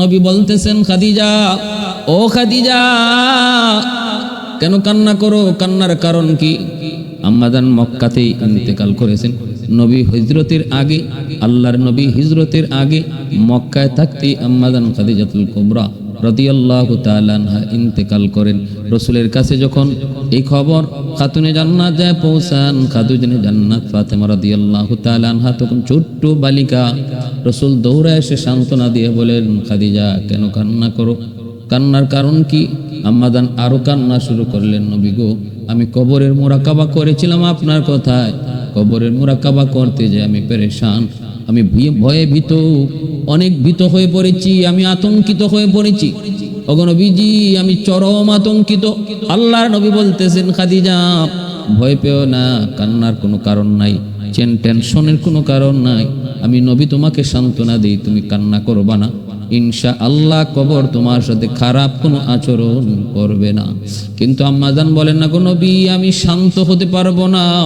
নবী বলতেছেন, খাদিজা, ও খাদিজা, কেন কান্না করো? কান্নার কারণ কি? আম্মাদান মক্কাতেই ইন্তেকাল করেছেন। নবী হিজরতের আগে, আল্লাহর নবী হিজরতের আগে মক্কায় থাকতেই আম্মাদান খাদিজাতুল কুবরা রদিয়াল্লাহু তাআলাহা ইন্তেকাল করেন। রসুলের কাছে যখন এই খবর, খাতুনে জান্নাত যায় পৌঁছান খাতুনে জান্নাত ফাতেমা রাদিয়াল্লাহু তাআলাহা তখন ছোট্ট বালিকা রসুল দৌড়ে এসে সান্ত্বনা দিয়ে বলেন, খাদিজা, কেন কান্না করো? কান্নার কারণ কি? আম্মাদান আরও কান্না শুরু করলেন, নবী গো, আমি কবরের মোরাকাবা করেছিলাম আপনার কথায়। কবরের মোরাকাবা করতে যে আমি পেরেশান। আমি ভয়ে- ভীত, অনেক ভীত হয়ে পড়েছি, আমি আতঙ্কিত হয়ে পড়েছি। অগনবীজি আমি চরম আতঙ্কিত। আল্লাহর নবী বলতেছেন, খাদিজা, ভয় পেও না, কান্নার কোনো কারণ নাই, চেন টেনশনের কোনো কারণ নাই। আমি নবী তোমাকে সান্ত্বনা দিই, তুমি কান্না করবা না। ইনশা আল্লাহ কবর তোমার সাথে খারাপ কোনো আচরণ করবে না। কিন্তু আম্মাজান বলেন, না গো নবী, আমি শান্ত হতে পারব না।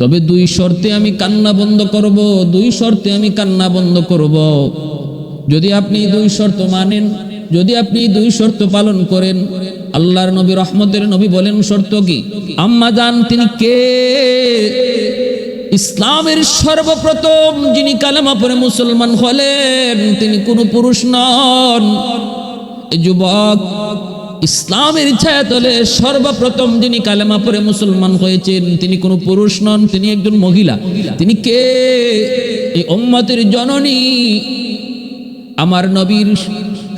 তবে দুই শর্তে আমি কান্না বন্ধ করব, দুই শর্তে আমি কান্না বন্ধ করব। যদি আপনি দুই শর্ত মানেন, যদি আপনি দুই শর্ত পালন করেন, আল্লাহর নবী, রহমতের নবী বলেন শর্ত কি? আম্মা জান, তিনি কে? ইসলামের সর্বপ্রথম যিনি কালেমা পরে মুসলমান হলেন, তিনি কোনো পুরুষ নন। যুবক ইসলামের ছায়াতলে সর্বপ্রথম যিনি কালেমা পরে মুসলমান হয়েছেন, তিনি কোনো পুরুষ নন, তিনি একজন মহিলা। তিনি কে? এই উম্মতের জননী। আমার নবীর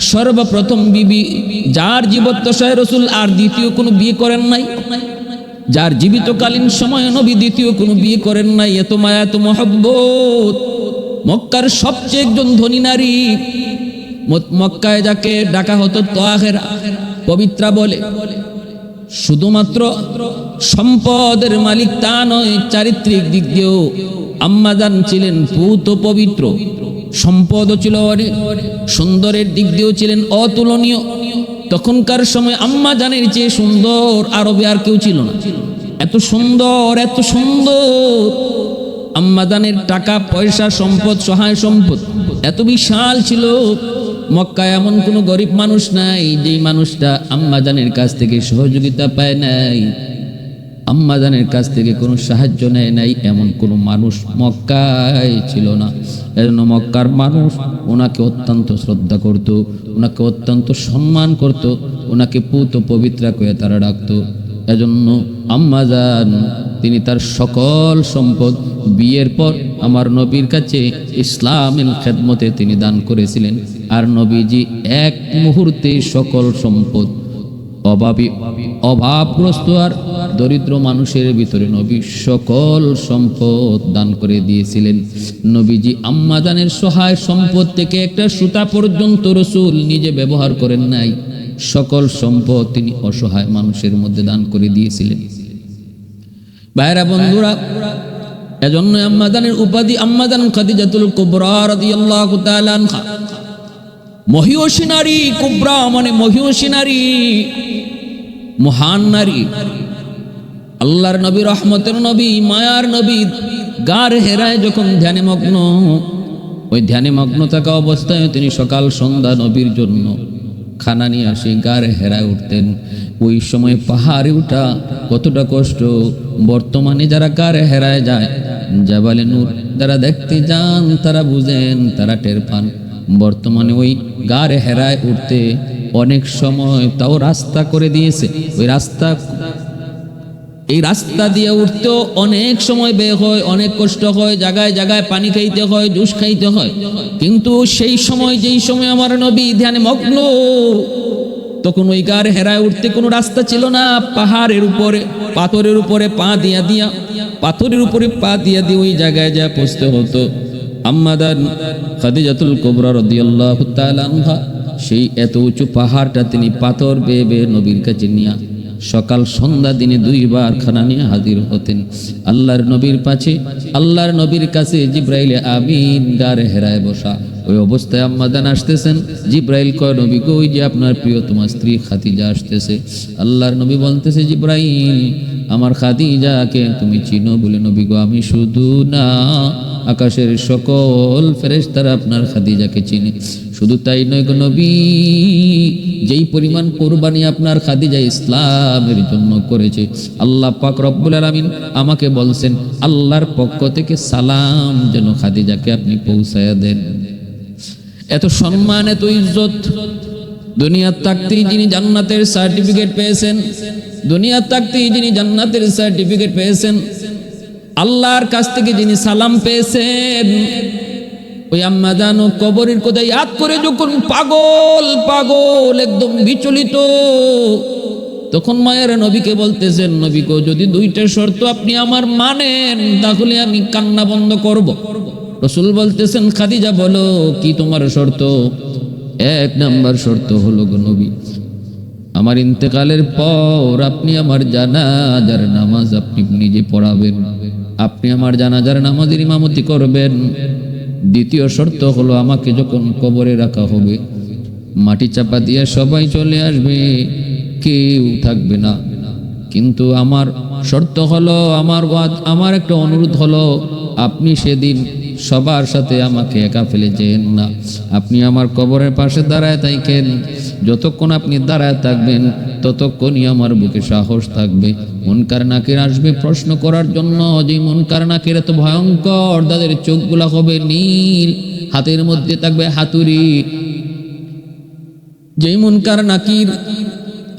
সর্বপ্রথম বিবি, যার জীবদ্দশায় রসুল, আর দ্বিতীয় কোনো বিয়ে করেন নাই। যার জীবিতকালীন সময় নবী দ্বিতীয় কোনো বিয়ে করেন নাই। এত মায়া, এত মহব্বত। মক্কার সবচেয়ে একজন ধনী নারী। মক্কায় যাকে ডাকা হতো তোয়াহেরা। পবিত্রা বলে, শুধুমাত্র সম্পদের মালিক তা নয়, চারিত্রিক দিক দিয়েও আম্মাজান ছিলেন পুত পবিত্র। সম্পদও ছিল অনেক সুন্দরের দিক দিয়েও ছিলেন অতুলনীয়। তখনকার সময় আম্মাজানের চেয়ে সুন্দর আরবে আর কেউ ছিল না। এত সুন্দর এত সুন্দর। আম্মাদানের টাকা, পয়সা, সম্পদ, সহায় সম্পদ এত বিশাল ছিল। মক্কায় এমন কোনো গরিব মানুষ নাই, যেই মানুষটা আম্মাজানের কাছ থেকে সহযোগিতা পায় নাই। আম্মাজানের কাছ থেকে কোনো সাহায্য নেয় নাই, এমন কোনো মানুষ মক্কায় ছিল না। এজন্য মক্কার মানুষ ওনাকে অত্যন্ত শ্রদ্ধা করত, ওনাকে অত্যন্ত সম্মান করত, ওনাকে পুত পবিত্রা করে তারা ডাকতো। এজন্য আম্মাজান তিনি তার সকল সম্পদ বিয়ের পর আমার নবীর কাছে ইসলামের খেদমতে তিনি দান করেছিলেন। আর নবীজি এক মুহূর্তে সকল সম্পদ, অভাবী, অভাবগ্রস্ত আর দরিদ্র মানুষের ভিতরে নবী সকল সম্পদ দান করে দিয়েছিলেন। নবীজি আম্মাদানের সহায় সম্পদ থেকে একটা সুতা পর্যন্ত রসুল নিজে ব্যবহার করেন নাই। সকল সম্পদ তিনি অসহায় মানুষের মধ্যে দান করে দিয়েছিলেন। ভাইরা বন্ধুরা, এজন্য আম্মাদানের উপাধি আম্মাদান খাদিজাতুল কুবরা রাদিয়াল্লাহু তাআলা আনহা। মহিষী নারী, কুবরা মানে মহিষী নারী, মহান নারী। আল্লাহর নবী, রহমতের নবী, মায়ার নবী গার হেরায় যখন ধ্যানে মগ্ন, ওই ধ্যানে মগ্ন থাকা অবস্থায় তিনি সকাল সন্ধ্যা নবীর জন্য খানা নিয়ে আসে গার হেরায় উঠতেন। ওই সময় পাহাড়ে উঠা কতটা কষ্ট। বর্তমানে যারা গার হেরায় যায়, জাবালে নূর যারা দেখতে যান, তারা বুঝেন, তারা টের পান। বর্তমানে ওই গাড়ে হেরায় উঠতে অনেক সময় তাও রাস্তা করে দিয়েছে। ওই রাস্তা এই রাস্তা দিয়ে উঠতেও অনেক সময় ব্যয় হয়, অনেক কষ্ট হয় জায়গায় জায়গায় পানি খাইতে হয়, জুস খাইতে হয়। কিন্তু সেই সময়, যেই সময় আমার নবী ধ্যানে মগ্ন, তখন ওই গার হেরায় উঠতে কোনো রাস্তা ছিল না। পাহাড়ের উপরে, পাথরের উপরে পা দিয়া দিয়া, পাথরের উপরে পা দিয়া দিয়ে ওই জায়গায় যা পৌঁছতে হতো। আম্মাদার খাদিজাতুল কোবরা রদিয়াল্লাহু সেই এত উঁচু পাহাড়টা তিনি পাথর বেয়ে বেয়ে নবীর কাছে নিয়ে সকাল সন্ধ্যা দিনে দুইবার খানা নিয়ে হাজির হতেন। আল্লাহর নবীর পাশে আল্লাহর নবীর কাছে জিব্রাইলে আমিন গারে হেরায় বসা। ওই অবস্থায় আম্মাদান আসতেছেন, জিব্রাইল কয়, নবী গো, ওই যে আপনার প্রিয় তোমার স্ত্রী খাদিজা আসতেছে। আল্লাহর নবী বলতেছে, জিব্রাইল, আমার খাদিজাকে তুমি চিনো বলে, নবী গো, আমি শুধু না। আকাশের সকল ফেরেশতারা আপনার খাদিজাকে চিনে। শুধু তাই নয় গো নবী, যেই পরিমাণ কোরবানি আপনার খাদিজা ইসলামের জন্য করেছে, আল্লাহ পাক রব্বুল আলামিন আমাকে বলছেন, আল্লাহর পক্ষ থেকে সালাম যেন খাদিজাকে আপনি পৌঁছায়া দেন। এত সম্মান, এত ইজ্জত, দুনিয়ার থাকতেই যিনি জান্নাতের সার্টিফিকেট পেয়েছেন, দুনিয়ার থাকতেই যিনি জান্নাতের সার্টিফিকেট পেয়েছেন আল্লাহর কাছ থেকে যিনি সালাম পেয়েছেন, ওই আম্মা জানো কবরের কোথায় ইয়াদ করে যখন পাগল পাগল, একদম বিচলিত, তখন মায়ের নবীকে বলতেছেন নবীকে যদি দুইটা শর্ত আপনি আমার মানেন, তাহলে আমি কান্না বন্ধ করব। রসুল বলতেছেন, খাদিজা, বলো, কি তোমার শর্ত? এক নাম্বার শর্ত হলো গো নবী, আমার ইন্তেকালের পর আপনি আমার জানাজার নামাজ আপনি নিজে পড়াবেন। আপনি আমার জানাজার নামাজের ইমামতি করবেন। দ্বিতীয় শর্ত হলো আমাকে যখন কবরে রাখা হবে, মাটি চাপা দিয়ে সবাই চলে আসবে, কেউ থাকবে না। কিন্তু আমার শর্ত হলো, আমার আমার একটা অনুরোধ হলো, আপনি সেদিন সবার সাথে আমাকে একা ফেলে যেন না। আপনি আমার কবরের পাশে দাঁড়ায় থাকেন যতক্ষণ আপনি দাঁড়ায় থাকবেন, ততক্ষণই আমার বুকে সাহস থাকবে। মনকার নাকের আসবে প্রশ্ন করার জন্য, যে মনকার নাকের এত ভয়ঙ্কর, তাদের চোখগুলা হবে নীল, হাতের মধ্যে থাকবে হাতুড়ি। যেই মনকার নাকির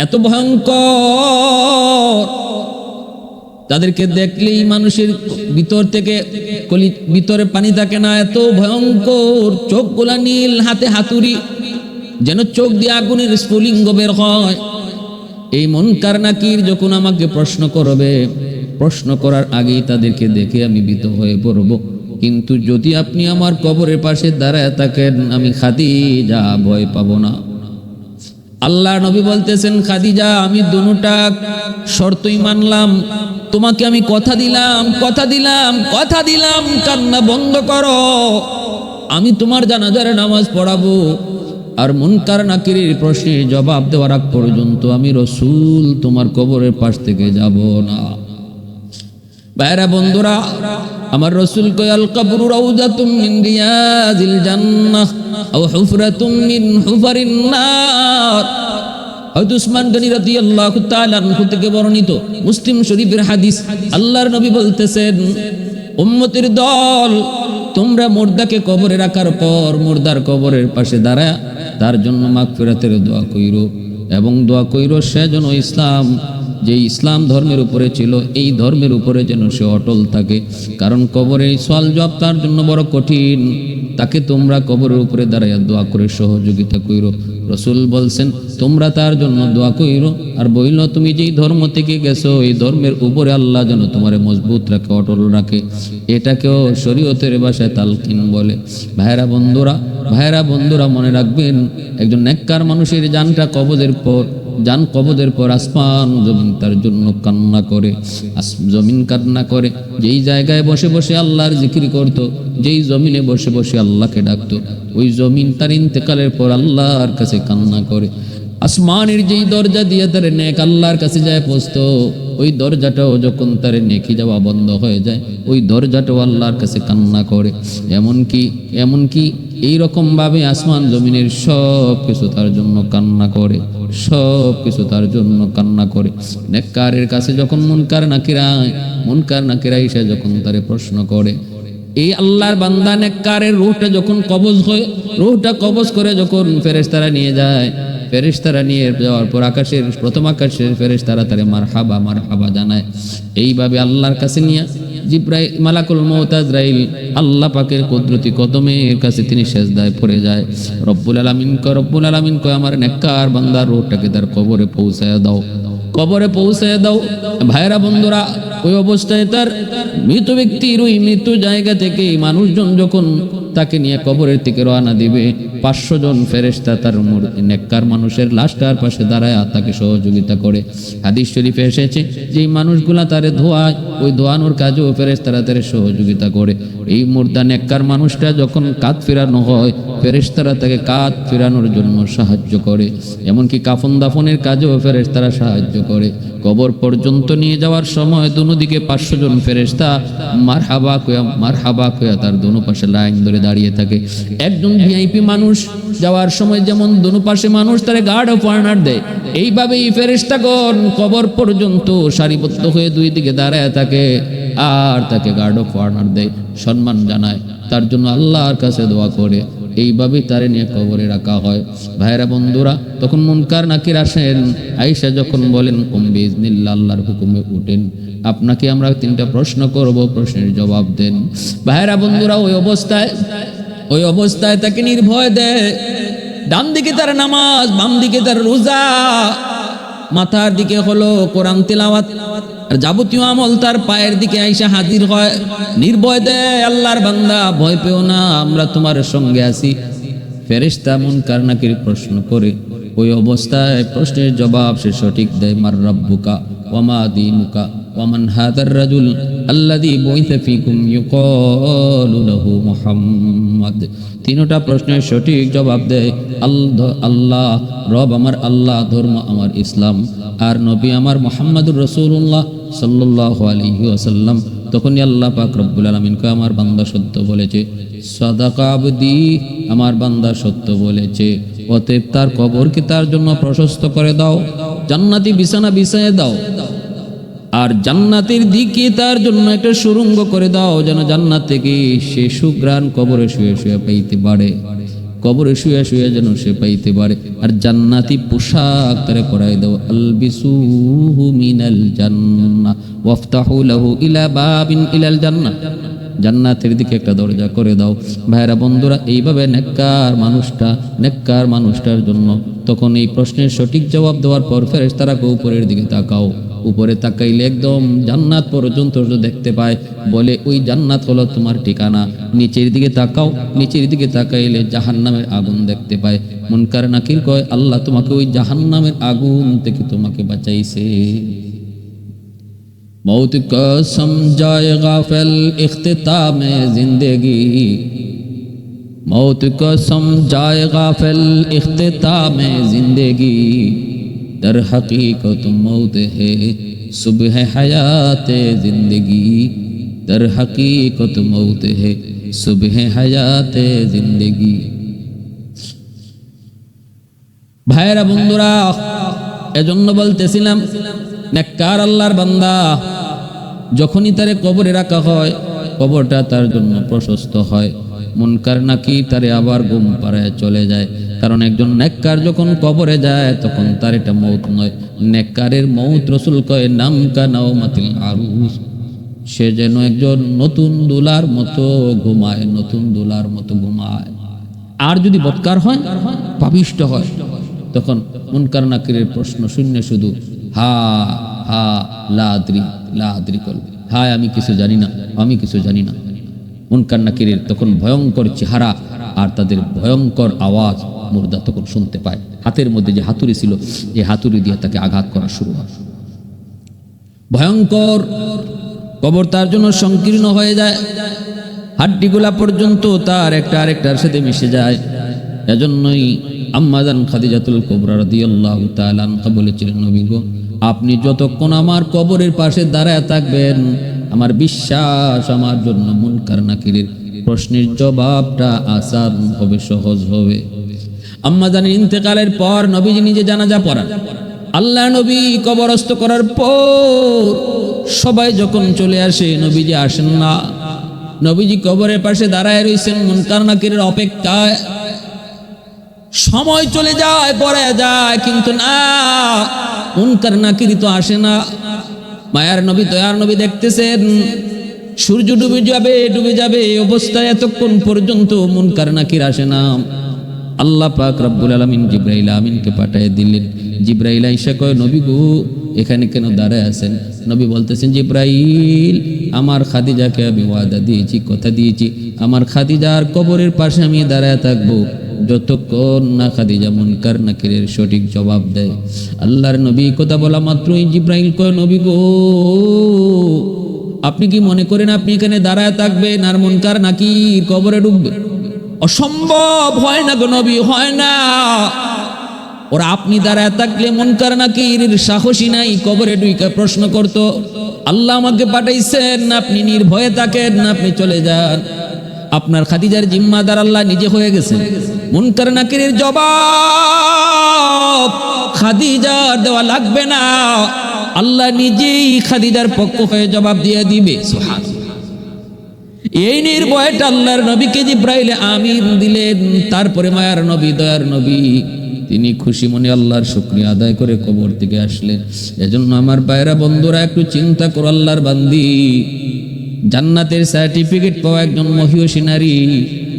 এত ভয়ঙ্কর, তাদেরকে দেখলেই মানুষের ভিতর থেকে কলি ভিতরে পানি থাকে না, এত ভয়ঙ্কর, চোখগুলা নীল, হাতে হাতুড়ি। যেন চোখ দিয়ে আগুনের স্ফুলিঙ্গ বের হয়। এই মন নাকির যখন আমাকে প্রশ্ন করবে, প্রশ্ন করার আগেই তাদেরকে দেখে আমি ভীত হয়ে পড়ব। কিন্তু যদি আপনি আমার কবরের পাশে দাঁড়ায় থাকেন, আমি খাদি যা ভয় পাবো না। আল্লাহ নবী বলতেছেন, খাদিজা, আমি দুটা শর্তই মানলাম। তোমাকে আমি কথা দিলাম কথা দিলাম কথা দিলাম। কান্না বন্ধ করো। আমি তোমার জানাজার নামাজ পড়াবো। আর মুনকার নাকিরের প্রশ্নের জবাব দেওয়ার আগ পর্যন্ত আমি রসুল তোমার কবরের পাশ থেকে যাব না। বাইরা বন্ধুরা, আমার রসুল কয়াল কবরু মুসলিম শরীফের হাদিস, আল্লাহর নবী বলতেছেন, উম্মতের দল তোমরা মুর্দাকে কবরে রাখার পর মুর্দার কবরের পাশে দাঁড়ায় তার জন্য মাগফিরাতের দোয়া কইর। এবং দোয়া কইর সে যেন ইসলাম, যে ইসলাম ধর্মের উপরে ছিল, এই ধর্মের উপরে যেন সে অটল থাকে। কারণ কবরে সোয়াল জব তার জন্য বড় কঠিন। তাকে তোমরা কবরের উপরে দাঁড়াইয়া দোয়া করে সহযোগিতা কইরো। রসুল বলছেন, তোমরা তার জন্য দোয়া কইরো। আর বইল, তুমি যেই ধর্ম থেকে গেছো, এই ধর্মের উপরে আল্লাহ যেন তোমারে মজবুত রাখে, অটল রাখে। এটাকেও শরীয়তের ভাষায় তালকিন বলে। ভাইরা বন্ধুরা ভাইরা বন্ধুরা মনে রাখবেন, একজন নেককার মানুষের জানটা কবজের পর যান কবদের পর আসমান, জমিন তার জন্য কান্না করে জমিন কান্না করে। যেই জায়গায় বসে বসে আল্লাহর জিকির করত, যেই জমিনে বসে বসে আল্লাহকে ডাকতো, ওই জমিন তার ইন্তেকালের পর আল্লাহর কাছে কান্না করে। আসমানের যেই দরজা দিয়ে তার নেক আল্লাহর কাছে যায় পৌঁছত, ওই দরজাটাও যখন তার নেকি যাওয়া বন্ধ হয়ে যায়, ওই দরজাটাও আল্লাহর কাছে কান্না করে। এমনকি এমনকি এইরকম ভাবে আসমান জমিনের সব কিছু তার জন্য কান্না করে, সব কিছু তার জন্য কান্না করে। নেককারের কাছে যখন মুনকার নাকিরায় মুনকার নাকিরা এসে যখন তারে প্রশ্ন করে, এই আল্লাহর বান্দা নেককারের রুহটা যখন কবজ হয়, রুহটা কবজ করে যখন ফেরেশতারা নিয়ে যায়, ফেরেশতারা নিয়ে যাওয়ার পর আকাশের, প্রথম আকাশের ফেরেশতারা তারে মার হাবা মার হাবা জানায়। এইভাবে আল্লাহর কাছে নিয়ে জিব্রাই মালাকুল মৌতাজরাইল আল্লাহ পাকের কুদরতি এর কাছে তিনি সেজদায় পড়ে যায়। রব্বুল আলামিন কয়, রব্বুল আলামিন কয়, আমার নেককার বান্দার রোডটাকে তার কবরে পৌঁছায় দাও। কবরে পৌঁছায় দাও। ভাইরা বন্ধুরা, ওই অবস্থায় তার মৃত ব্যক্তির ওই মৃত্যু জায়গা থেকে মানুষজন যখন তাকে নিয়ে কবরের থেকে রওনা দিবে। পাঁচশো জন ফেরেশতা তার নেককার মানুষের লাশটার পাশে দাঁড়ায় তাকে সহযোগিতা করে। হাদিস শরীফে এসেছে যেই মানুষগুলা তারে ধোয়ায়, ওই ধোয়ানোর কাজেও ফেরেশতারা তারে সহযোগিতা করে। এই মুর্দা নেককার মানুষটা যখন কাত ফেরানো হয়, ফেরেশতারা তাকে কাত ফেরানোর জন্য সাহায্য করে। এমনকি কাফন দাফনের কাজেও ফেরেশতারা সাহায্য করে। কবর পর্যন্ত নিয়ে যাওয়ার সময় অন্যদিকে পাঁচশো জন ফেরেস্তা মার হাবা কয়া মার হাবা কয়া তার দোনো পাশে লাইন ধরে দাঁড়িয়ে থাকে। একজন ভিআইপি মানুষ যাওয়ার সময় যেমন দোনো পাশে মানুষ তারে গার্ড অফ অনার দেয়, এইভাবেই ফেরেস্তাগণ কবর পর্যন্ত সারিবদ্ধ হয়ে দুই দিকে দাঁড়ায় থাকে আর তাকে গার্ড অফ অনার দেয়, সম্মান জানায়। তার জন্য আল্লাহর কাছে দোয়া করে। এইভাবেই তারে নিয়ে কবরে রাখা হয়। ভাইরা বন্ধুরা, তখন মুনকার নাকির আসেন। আইসা যখন বলেন কম্বি ইজনিল্লা আল্লাহর হুকুমে উঠেন। আপনাকে আমরা তিনটা প্রশ্ন করব, প্রশ্নের জবাব দেন। ভাইরা বন্ধুরা, ওই অবস্থায় ওই অবস্থায় তাকে নির্ভয় দেয়। ডান দিকে তার নামাজ, বাম দিকে তার রোজা। মাথার দিকে হলো কোরআন তেলাওয়াত। আর যাবতীয় আমল তার পায়ের দিকে আইসা হাজির হয়। নির্ভয় দেয় আল্লাহর বান্দা, ভয় পেও না, আমরা তোমার সঙ্গে আছি। ফেরেশতা মন কারনাকির প্রশ্ন করে, ওই অবস্থায় প্রশ্নের জবাব সে সঠিক দেয়, মার রব্বুকা ওমা দিনুকা। ওয়ামান হাদার রাজুল আল্লাযী বুইসা ফীকুম ইউকালু লাহু মুহাম্মদ তিনটা প্রশ্নের সঠিক জবাব দেয় আল্লাহ, রব আমার আল্লাহ, ধর্ম আমার ইসলাম আর নবী আমার মোহাম্মদুর রসুল্লাহ সাল্লাহ আলহি আসাল্লাম তখনই আল্লাহ পাক রব্বুল আলমিনকে আমার বান্দা সত্য বলেছে। সদাকাবদি আমার বান্দা সত্য বলেছে। অতএব তার কবরকে তার জন্য প্রশস্ত করে দাও, জান্নাতি বিছানা বিছায় দাও। আর জান্নাতের দিকে তার জন্য একটা সুরঙ্গ করে দাও, যেন জান্নাত থেকে সে সুগ্রাণ কবরে শুয়ে শুয়ে পাইতে পারে। কবরে শুয়ে শুয়ে যেন সে পাইতে পারে। আর জান্নাতি পোশাক তারে পরাই দাও। আলবিসুহু মিনাল জান্না, ওয়াফতাহু লাহু ইলা বাবিন ইলাল জান্না। জান্নাতের দিকে একটা দরজা করে দাও। ভাইরা বন্ধুরা, এইভাবে নেককার মানুষটা, নেককার মানুষটার জন্য তখন এই প্রশ্নের সঠিক জবাব দেওয়ার পর ফেরেস তারা উপরের দিকে তাকাও। উপরে তাকাইলে একদম জান্নাত পর্যন্ত দেখতে পায়। বলে, ওই জান্নাত হলো তোমার ঠিকানা। নিচের দিকে তাকাও, নিচের দিকে তাকাইলে জাহান্নামের আগুন দেখতে পায়। মুনকার নাকির কয়, আল্লাহ তোমাকে ওই জাহান্নামের আগুন থেকে তোমাকে বাঁচাইছে। মৌত কসম, জয় গাফেল ইখতামে জিন্দেগি। মৌত কসম, জয় গাফেল ইখতামে জিন্দেগি। در حقیقت موت ہے۔ صبح حیات زندگی در حقیقت موت ہے۔ صبح حیات زندگی۔ ভাইরা বন্ধুরা, এজন্য বলতেছিলাম, নেককার আল্লাহর বান্দা, যখনই তারে কবরে রাখা হয়, কবরটা তার জন্য প্রশস্ত হয়। মুনকার নাকি তারে আবার ঘুম পাড়ায় চলে যায়। কারণ একজন নেককার যখন কবরে যায়, তখন তার এটা মৌত নয়। নেককারের মৌত রসুল কয়, নাম কানাও মাতিল আরুস সে যেন একজন নতুন দুলার মতো ঘুমায়, নতুন দুলার মতো ঘুমায়। আর যদি বৎকার হয় পাবিষ্ট হয়, তখন মুনকার নাকিরের প্রশ্ন শূন্য শুধু, হা হা, লাদ্রি লাদ্রি করবে হায়, আমি কিছু জানি না, আমি কিছু জানি না। মুনকার নাকিরের তখন ভয়ঙ্কর চেহারা আর তাদের ভয়ঙ্কর আওয়াজ মুর্দা তখন শুনতে পায়। হাতের মধ্যে যে হাতুড়ি ছিল যে হাতুড়ি দিয়ে তাকে আঘাত করা শুরু হয়। ভয়ঙ্কর কবর তার জন্য সংকীর্ণ হয়ে যায়। হাড্ডিগুলা পর্যন্ত তার একটা আরেকটার সাথে মিশে যায়। এজন্যই আম্মাদান খাদিজাতুল কোবরা রাদিয়াল্লাহু আনহা বলেছিলেন, নবী গো, আপনি যতক্ষণ আমার কবরের পাশে দাঁড়ায় থাকবেন আমার বিশ্বাস আমার জন্য মুনকার নাকিরের প্রশ্নের জবাবটা আসান হবে, সহজ হবে। আম্মা আম্মাদানের ইন্তেকালের পর নবীজি নিজে জানাজা পড়ান। আল্লাহ নবী কবরস্থ করার পর সবাই যখন চলে আসে, নবীজি আসেন না। নবীজি কবরের পাশে দাঁড়ায় রয়েছেন মুনকার নাকিরের অপেক্ষায়। সময় চলে যায় পরে যায়, কিন্তু না, মুনকার নাকিরি তো আসে না। মায়ার নবী দয়ার নবী দেখতেছেন। সূর্য ডুবে যাবে ডুবে যাবে, এই অবস্থায় এতক্ষণ পর্যন্ত মন মুনকার নাকির আসে না। আল্লাহ পাক রব্বুল আলমিন জিব্রাইল আমিনকে পাঠিয়ে দিলেন। জিব্রাইল আইসা কয়, নবী গো, এখানে কেন দাঁড়ায় আছেন? নবী বলতেছেন, জিব্রাইল, আমার খাদিজাকে আমি ওয়াদা দিয়েছি, কথা দিয়েছি। আমার খাদিজার কবরের পাশে আমি দাঁড়ায় থাকব। যতক্ষণ না খাদিজা মুনকার নাকিরের সঠিক জবাব দেয়, আল্লাহর নবী কথা বলা মাত্রই জিব্রাইল কয়, নবী গো, আপনি কি মনে করেন আপনি এখানে দাঁড়ায় থাকবেন আর মুনকার নাকির কবরে ডুববে অসম্ভব, হয় না গো নবী, হয় না। ওরা আপনি দাঁড়ায় থাকলে মন কার নাকি সাহসী নাই, কবরে ডুইকা প্রশ্ন করত, আল্লাহ আমাকে পাঠাইছেন, আপনি নির্ভয়ে থাকেন, আপনি চলে যান। আপনার খাদিজার জিম্মাদার আল্লাহ নিজে হয়ে গেছে মুনকার নাকিরের জবাব খাদিজার দেওয়া লাগবে না। আল্লাহ নিজেই খাদিজার পক্ষ হয়ে জবাব দিয়ে দিবে। সুবহান এই নির্ভয়টা আল্লাহর নবীকে জিব্রাইলে আমিন দিলেন। তারপরে মায়ার নবী, দয়ার নবী, তিনি খুশি মনে আল্লাহর শুক্রিয়া আদায় করে কবর থেকে আসলেন। এজন্য আমার বাইরা বন্ধুরা, একটু চিন্তা করো আল্লাহর বান্দি। জান্নাতের সার্টিফিকেট পাওয়া একজন মহিষী নারী।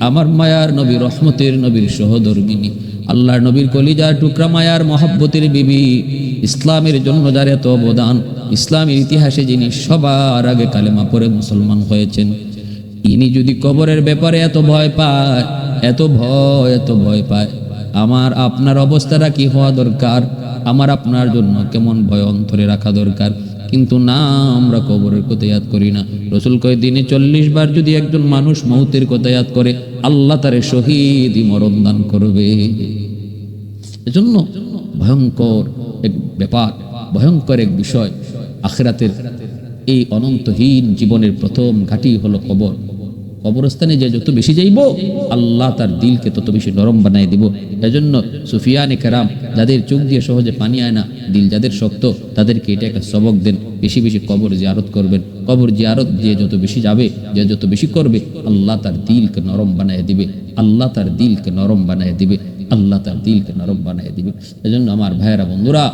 আমার মায়ার নবী রহমতের নবীর সহধর্মিনী আল্লাহর নবীর কলিজার টুকরা মায়ার মহাব্বতের বিবি, ইসলামের জন্য যার এত অবদান, ইসলামের ইতিহাসে যিনি সবার আগে কালেমা পড়ে মুসলমান হয়েছেন, ইনি যদি কবরের ব্যাপারে এত ভয় পায়, এত ভয় এত ভয় পায়, আমার আপনার অবস্থাটা কি হওয়া দরকার? আমার আপনার জন্য কেমন ভয় অন্তরে রাখা দরকার? কিন্তু না, আমরা কবরের কথা ইয়াদ করি না। রসুল কয়, দিনে চল্লিশ বার যদি একজন মানুষ মৌতের কথা ইয়াদ করে, আল্লাহ তারে শহীদ মরণ দান করবে। এজন্য ভয়ঙ্কর এক ব্যাপার, ভয়ঙ্কর এক বিষয়, আখেরাতের এই অনন্তহীন জীবনের প্রথম ঘাটি হলো কবর। কবরস্থানে যে যত বেশি যাইব, আল্লাহ তার দিলকে তত বেশি নরম বানাই দিব। এজন্য সুফিয়ানে কেরাম যাদের চোখ দিয়ে সহজে পানি আয় না, দিল যাদের শক্ত, তাদেরকে এটা একটা সবক দেন। বেশি বেশি কবর জিয়ারত করবেন। কবর জিয়ারত যে যত বেশি যাবে, যে যত বেশি করবে, আল্লাহ তার দিলকে নরম বানায় দিবে। আল্লাহ তার দিলকে নরম বানায় দিবে। আল্লাহ তার দিলকে নরম বানায় দিবে এজন্য আমার ভাইয়েরা, বন্ধুরা,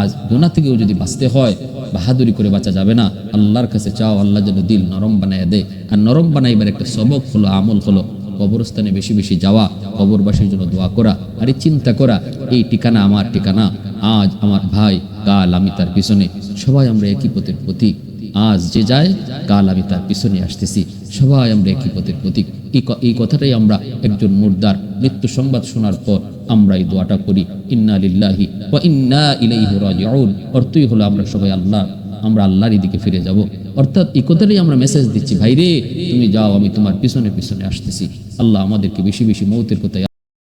আজ গুণা থেকেও যদি বাঁচতে হয়, বাহাদুরি করে বাঁচা যাবে না। আল্লাহর কাছে চাও আল্লাহ যেন দিল নরম বানায় দেয় আর নরম বানাইবার একটা সবক হলো, আমল হলো কবরস্থানে বেশি বেশি যাওয়া, কবরবাসীর জন্য দোয়া করা। আর এই চিন্তা করা, এই ঠিকানা আমার ঠিকানা। আজ আমার ভাই, কাল আমি তার পিছনে। সবাই আমরা একই পথের প্রতীক। আজ যে যায়, কাল আমি তার পিছনে আসতেছি। সবাই আমরা একই পথের প্রতীক। এই কথাটাই আমরা একজন মুর্দার মৃত্যু সংবাদ শোনার পর আমরা এই দোয়াটা করি। ইন্না লিল্লাহি ওয়া ইন্না ইলাইহি রাজিউন। অর্থই হলো আমরা সবাই আল্লাহ। আমরা আল্লাহর দিকে ফিরে যাব। অর্থাৎ এই কথাটাই আমরা মেসেজ দিচ্ছি, ভাইরে, তুমি যাও, আমি তোমার পিছনে পিছনে আসতেছি। আল্লাহ আমাদেরকে বেশি বেশি মৌতের কথা